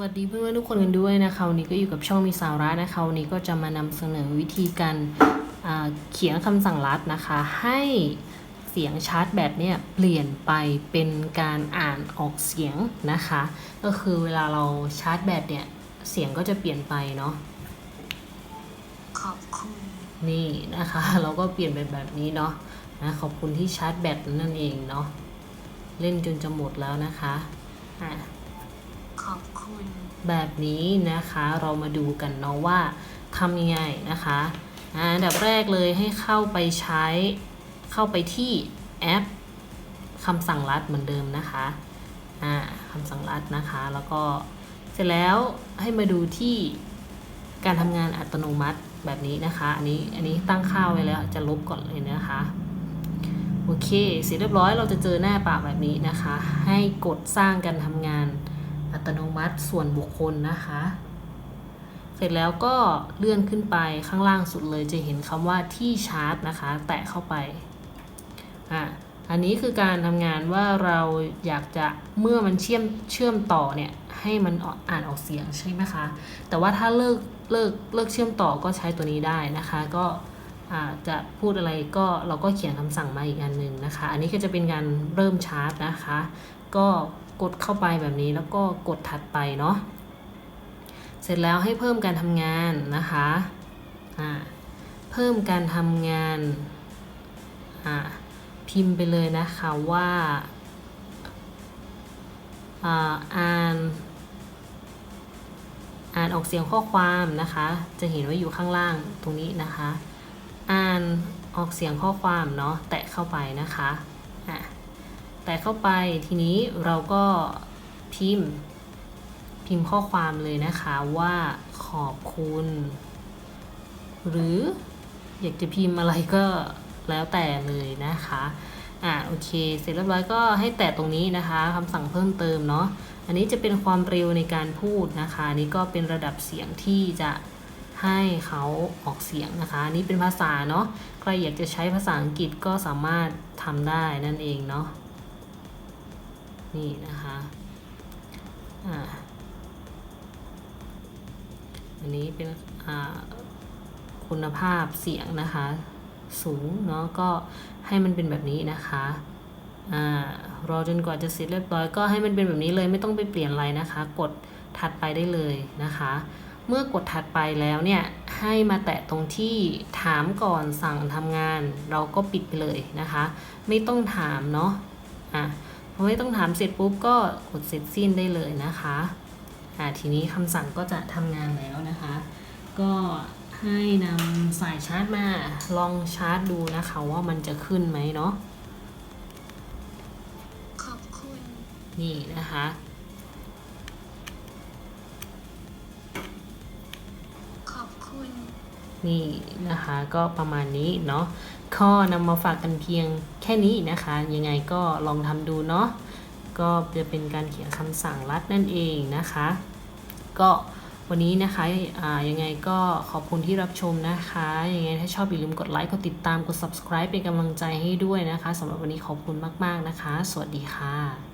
วัสดีเพื่อนๆทุกคนกันด้วยนะคะวันนี้ก็อยู่กับช่องมีสาระนะคะวันนี้ก็จะมานำเสนอวิธีการเขียนคำสั่งลัดนะคะ ให้เสียงชาร์จแบตเนี่ยเปลี่ยนไปเป็นการอ่านออกเสียงนะคะ ก็คือเวลาเราชาร์จแบตเนี่ยเสียงก็จะเปลี่ยนไปเนาะขอบคุณนี่นะคะ เราก็เปลี่ยนเป็นแบบนี้เนาะนะขอบคุณที่ชาร์จแบตนั่นเองเนาะเล่นจนจะหมดแล้วนะคะอะ แบบนี้นะคะเรามาดูกันเนาะว่าทำยังไงนะคะอ่าอันดับแรกเลยให้เข้าไปใช้เข้าไปที่แอปคำสั่งลัดเหมือนเดิมนะคะอ่าคำสั่งลัดนะคะ แล้วก็เสร็จแล้วให้มาดูที่การทำงานอัตโนมัติแบบนี้นะคะ อันนี้อันนี้ตั้งค่าไว้แล้วจะลบก่อนเลยนะคะโอเค เสร็จเรียบร้อยเราจะเจอหน้าปากแบบนี้นะคะ ให้กดสร้างการทำงาน ตโนมัติส่วนบุคคลนะคะ เสร็จแล้วก็เลื่อนขึ้นไปข้างล่างสุดเลยจะเห็นคำว่าที่ชาร์จนะคะ แตะเข้าไปอะอันนี้คือการทำงานว่าเราอยากจะเมื่อมันเชื่อมเชื่อมต่อเนี่ยให้มันอ่านออกเสียงใช่ไหมคะ แต่ว่าถ้าเลิกเลิกเลิกเชื่อมต่อก็ใช้ตัวนี้ได้นะคะ ก็อ่าจะพูดอะไรก็เราก็เขียนคำสั่งมาอีกอันหนึ่งนะคะ อันนี้ก็จะเป็นการเริ่มชาร์จนะคะ ก็ กดเข้าไปแบบนี้แล้วก็กดถัดไปเนาะเสร็จแล้วให้เพิ่มการทำงานนะคะอ่าเพิ่มการทำงานอ่าพิมพ์ไปเลยนะคะว่าอ่าอ่านอ่านออกเสียงข้อความนะคะ จะเห็นว่าอยู่ข้างล่างตรงนี้นะคะ อ่านออกเสียงข้อความเนาะแตะเข้าไปนะคะอะ แต่เข้าไปทีนี้เราก็พิมพ์ พิมพ์ข้อความเลยนะคะว่าขอบคุณ หรืออยากจะพิมพ์อะไรก็แล้วแต่เลยนะคะอะโอเค เสร็จเรียบร้อยก็ให้แตะตรงนี้นะคะคำสั่งเพิ่มเติมเนาะอันนี้จะเป็นความเร็วในการพูดนะคะนี่ก็เป็นระดับเสียงที่จะให้เขาออกเสียงนะคะ นี่เป็นภาษาเนาะใครอยากจะใช้ภาษาอังกฤษก็สามารถทำได้นั่นเองเนาะ นี่นะคะอ่าอันนี้เป็นอ่าคุณภาพเสียงนะคะ สูงเนาะก็ให้มันเป็นแบบนี้นะคะอ่ารอจนกว่าจะเสร็จเรียบร้อยก็ให้มันเป็นแบบนี้เลยไม่ต้องไปเปลี่ยนอะไรนะคะ กดถัดไปได้เลยนะคะ เมื่อกดถัดไปแล้วเนี่ยให้มาแตะตรงที่ถามก่อนสั่งทำงาน เราก็ปิดไปเลยนะคะ ไม่ต้องถามเนาะอะ พอไม่ต้องถามเสร็จปุ๊บก็กดเสร็จสิ้นได้เลยนะคะอ่าทีนี้คำสั่งก็จะทำงานแล้วนะคะ ก็ให้นำสายชาร์จมาลองชาร์จดูนะคะว่ามันจะขึ้นไหมเนาะขอบคุณ นี่นะคะ ขอบคุณ นี่นะคะก็ประมาณนี้เนาะข้อนำมาฝากกันเพียงแค่นี้นะคะ ยังไงก็ลองทำดูเนาะก็จะเป็นการเขียนคำสั่งลัดนั่นเองนะคะ ก็วันนี้นะคะยังไงก็ขอบคุณที่รับชมนะคะ ยังไงถ้าชอบอย่าลืมกดไลค์ กดติดตาม กด subscribe เป็นกำลังใจให้ด้วยนะคะสำหรับวันนี้ขอบคุณมาก ๆ นะคะ สวัสดีค่ะ